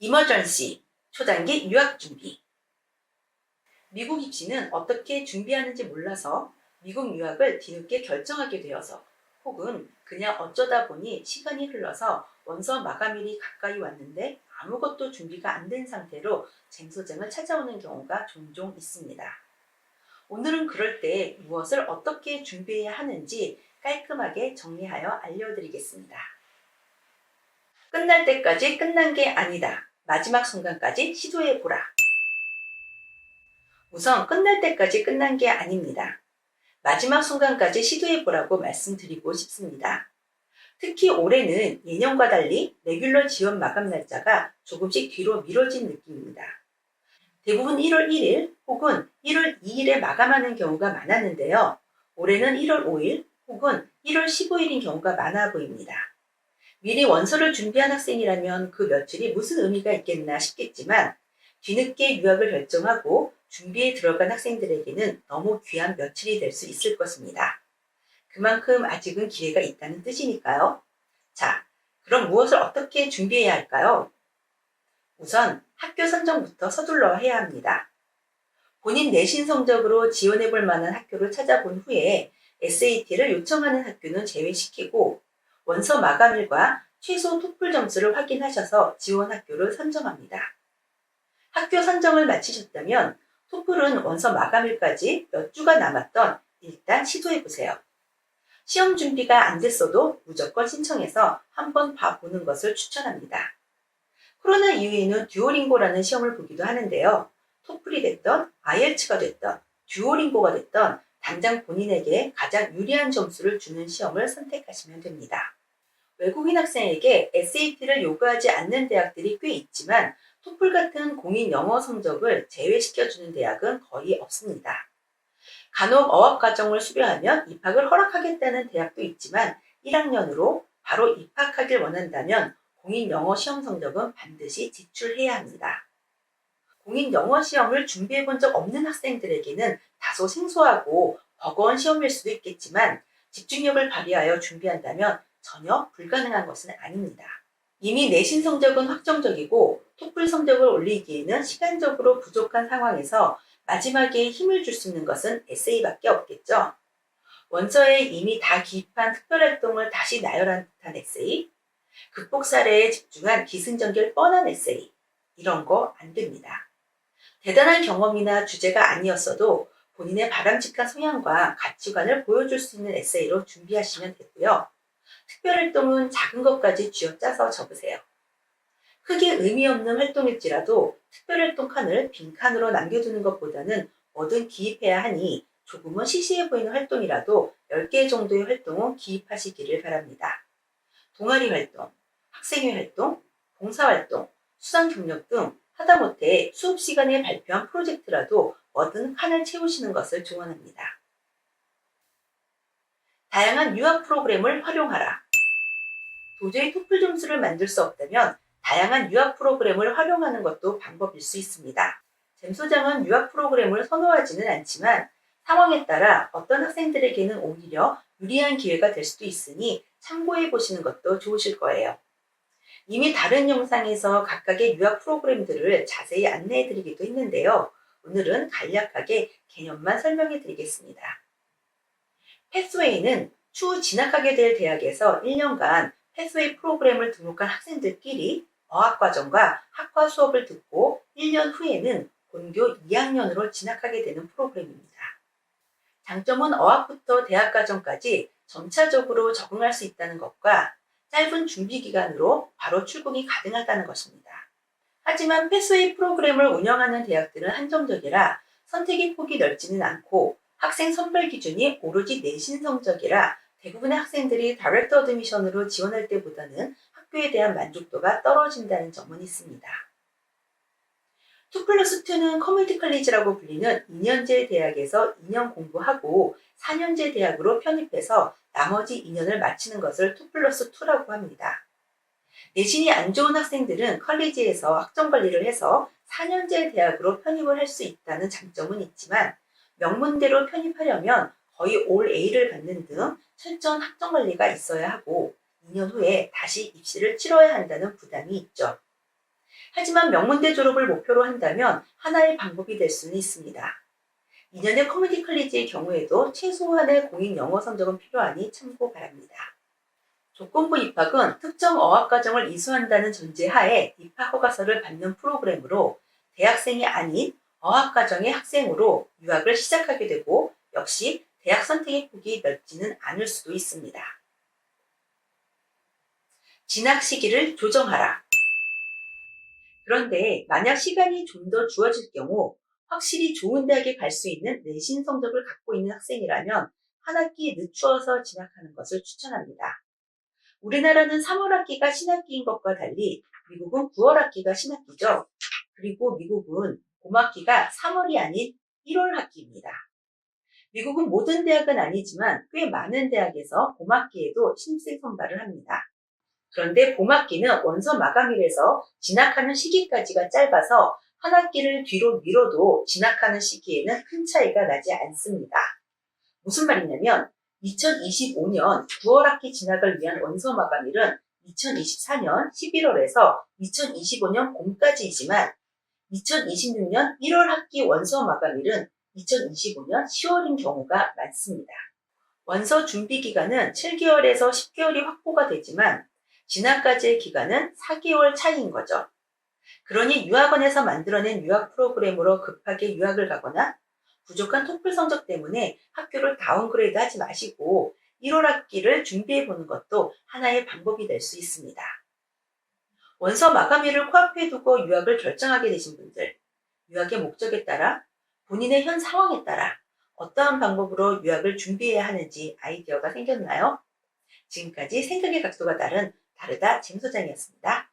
이머전시 초단기 유학 준비 미국 입시는 어떻게 준비하는지 몰라서 미국 유학을 뒤늦게 결정하게 되어서 혹은 그냥 어쩌다 보니 시간이 흘러서 원서 마감일이 가까이 왔는데 아무것도 준비가 안 된 상태로 쟁소장을 찾아오는 경우가 종종 있습니다. 오늘은 그럴 때 무엇을 어떻게 준비해야 하는지 깔끔하게 정리하여 알려드리겠습니다. 끝날 때까지 끝난 게 아니다. 마지막 순간까지 시도해 보라. 우선 끝날 때까지 끝난 게 아닙니다. 마지막 순간까지 시도해 보라고 말씀드리고 싶습니다. 특히 올해는 예년과 달리 레귤러 지원 마감 날짜가 조금씩 뒤로 미뤄진 느낌입니다. 대부분 1월 1일 혹은 1월 2일에 마감하는 경우가 많았는데요. 올해는 1월 5일 혹은 1월 15일인 경우가 많아 보입니다. 미리 원서를 준비한 학생이라면 그 며칠이 무슨 의미가 있겠나 싶겠지만 뒤늦게 유학을 결정하고 준비에 들어간 학생들에게는 너무 귀한 며칠이 될 수 있을 것입니다. 그만큼 아직은 기회가 있다는 뜻이니까요. 자, 그럼 무엇을 어떻게 준비해야 할까요? 우선 학교 선정부터 서둘러 해야 합니다. 본인 내신 성적으로 지원해 볼 만한 학교를 찾아본 후에 SAT를 요청하는 학교는 제외시키고 원서 마감일과 최소 토플 점수를 확인하셔서 지원 학교를 선정합니다. 학교 선정을 마치셨다면 토플은 원서 마감일까지 몇 주가 남았던 일단 시도해 보세요. 시험 준비가 안 됐어도 무조건 신청해서 한번 봐보는 것을 추천합니다. 코로나 이후에는 듀오링고라는 시험을 보기도 하는데요. 토플이 됐던 IELTS가 됐던 듀오링고가 됐던 당장 본인에게 가장 유리한 점수를 주는 시험을 선택하시면 됩니다. 외국인 학생에게 SAT를 요구하지 않는 대학들이 꽤 있지만 토플 같은 공인 영어 성적을 제외시켜주는 대학은 거의 없습니다. 간혹 어학과정을 수료하면 입학을 허락하겠다는 대학도 있지만 1학년으로 바로 입학하길 원한다면 공인 영어 시험 성적은 반드시 제출해야 합니다. 공인 영어 시험을 준비해 본 적 없는 학생들에게는 다소 생소하고 버거운 시험일 수도 있겠지만 집중력을 발휘하여 준비한다면 전혀 불가능한 것은 아닙니다. 이미 내신 성적은 확정적이고 토플 성적을 올리기에는 시간적으로 부족한 상황에서 마지막에 힘을 줄 수 있는 것은 에세이밖에 없겠죠. 원서에 이미 다 기입한 특별활동을 다시 나열한 듯한 에세이, 극복 사례에 집중한 기승전결 뻔한 에세이, 이런 거 안 됩니다. 대단한 경험이나 주제가 아니었어도 본인의 바람직한 성향과 가치관을 보여줄 수 있는 에세이로 준비하시면 되고요. 특별활동은 작은 것까지 쥐어짜서 적으세요. 크게 의미 없는 활동일지라도 특별활동 칸을 빈 칸으로 남겨두는 것보다는 뭐든 기입해야 하니 조금은 시시해 보이는 활동이라도 10개 정도의 활동은 기입하시기를 바랍니다. 동아리 활동, 학생회 활동, 봉사활동, 수상 경력 등 하다못해 수업 시간에 발표한 프로젝트라도 뭐든 칸을 채우시는 것을 조언합니다. 다양한 유학 프로그램을 활용하라. 도저히 토플 점수를 만들 수 없다면 다양한 유학 프로그램을 활용하는 것도 방법일 수 있습니다. 잼 소장은 유학 프로그램을 선호하지는 않지만 상황에 따라 어떤 학생들에게는 오히려 유리한 기회가 될 수도 있으니 참고해 보시는 것도 좋으실 거예요. 이미 다른 영상에서 각각의 유학 프로그램들을 자세히 안내해 드리기도 했는데요. 오늘은 간략하게 개념만 설명해 드리겠습니다. 패스웨이는 추후 진학하게 될 대학에서 1년간 패스웨이 프로그램을 등록한 학생들끼리 어학과정과 학과 수업을 듣고 1년 후에는 본교 2학년으로 진학하게 되는 프로그램입니다. 장점은 어학부터 대학과정까지 점차적으로 적응할 수 있다는 것과 짧은 준비 기간으로 바로 출국이 가능하다는 것입니다. 하지만 패스웨이 프로그램을 운영하는 대학들은 한정적이라 선택의 폭이 넓지는 않고 학생 선발 기준이 오로지 내신 성적이라 대부분의 학생들이 다이렉터 어드미션으로 지원할 때보다는 학교에 대한 만족도가 떨어진다는 점은 있습니다. 2 플러스 2는 커뮤니티 칼리지라고 불리는 2년제 대학에서 2년 공부하고 4년제 대학으로 편입해서 나머지 2년을 마치는 것을 2 플러스 2라고 합니다. 내신이 안 좋은 학생들은 컬리지에서 학점 관리를 해서 4년제 대학으로 편입을 할 수 있다는 장점은 있지만 명문대로 편입하려면 거의 올 A를 받는 등 철저한 학점 관리가 있어야 하고 2년 후에 다시 입시를 치러야 한다는 부담이 있죠. 하지만 명문대 졸업을 목표로 한다면 하나의 방법이 될 수는 있습니다. 2년의 커뮤니티 컬리지의 경우에도 최소한의 공인 영어 성적은 필요하니 참고 바랍니다. 조건부 입학은 특정 어학과정을 이수한다는 전제하에 입학 허가서를 받는 프로그램으로 대학생이 아닌 어학과정의 학생으로 유학을 시작하게 되고 역시 대학 선택의 폭이 넓지는 않을 수도 있습니다. 진학 시기를 조정하라. 그런데 만약 시간이 좀 더 주어질 경우 확실히 좋은 대학에 갈 수 있는 내신 성적을 갖고 있는 학생이라면 한 학기 늦추어서 진학하는 것을 추천합니다. 우리나라는 3월 학기가 신학기인 것과 달리 미국은 9월 학기가 신학기죠. 그리고 미국은 봄학기가 3월이 아닌 1월 학기입니다. 미국은 모든 대학은 아니지만 꽤 많은 대학에서 봄학기에도 신입생 선발을 합니다. 그런데 봄학기는 원서 마감일에서 진학하는 시기까지가 짧아서 한 학기를 뒤로 미뤄도 진학하는 시기에는 큰 차이가 나지 않습니다. 무슨 말이냐면 2025년 9월 학기 진학을 위한 원서 마감일은 2024년 11월에서 2025년 봄까지이지만 2026년 1월 학기 원서 마감일은 2025년 10월인 경우가 많습니다. 원서 준비 기간은 7개월에서 10개월이 확보가 되지만 진학까지의 기간은 4개월 차이인 거죠. 그러니 유학원에서 만들어낸 유학 프로그램으로 급하게 유학을 가거나 부족한 토플 성적 때문에 학교를 다운그레이드 하지 마시고 1월 학기를 준비해 보는 것도 하나의 방법이 될 수 있습니다. 원서 마감일을 코앞에 두고 유학을 결정하게 되신 분들, 유학의 목적에 따라 본인의 현 상황에 따라 어떠한 방법으로 유학을 준비해야 하는지 아이디어가 생겼나요? 지금까지 생각의 각도가 다른 다르다 잼소장이었습니다.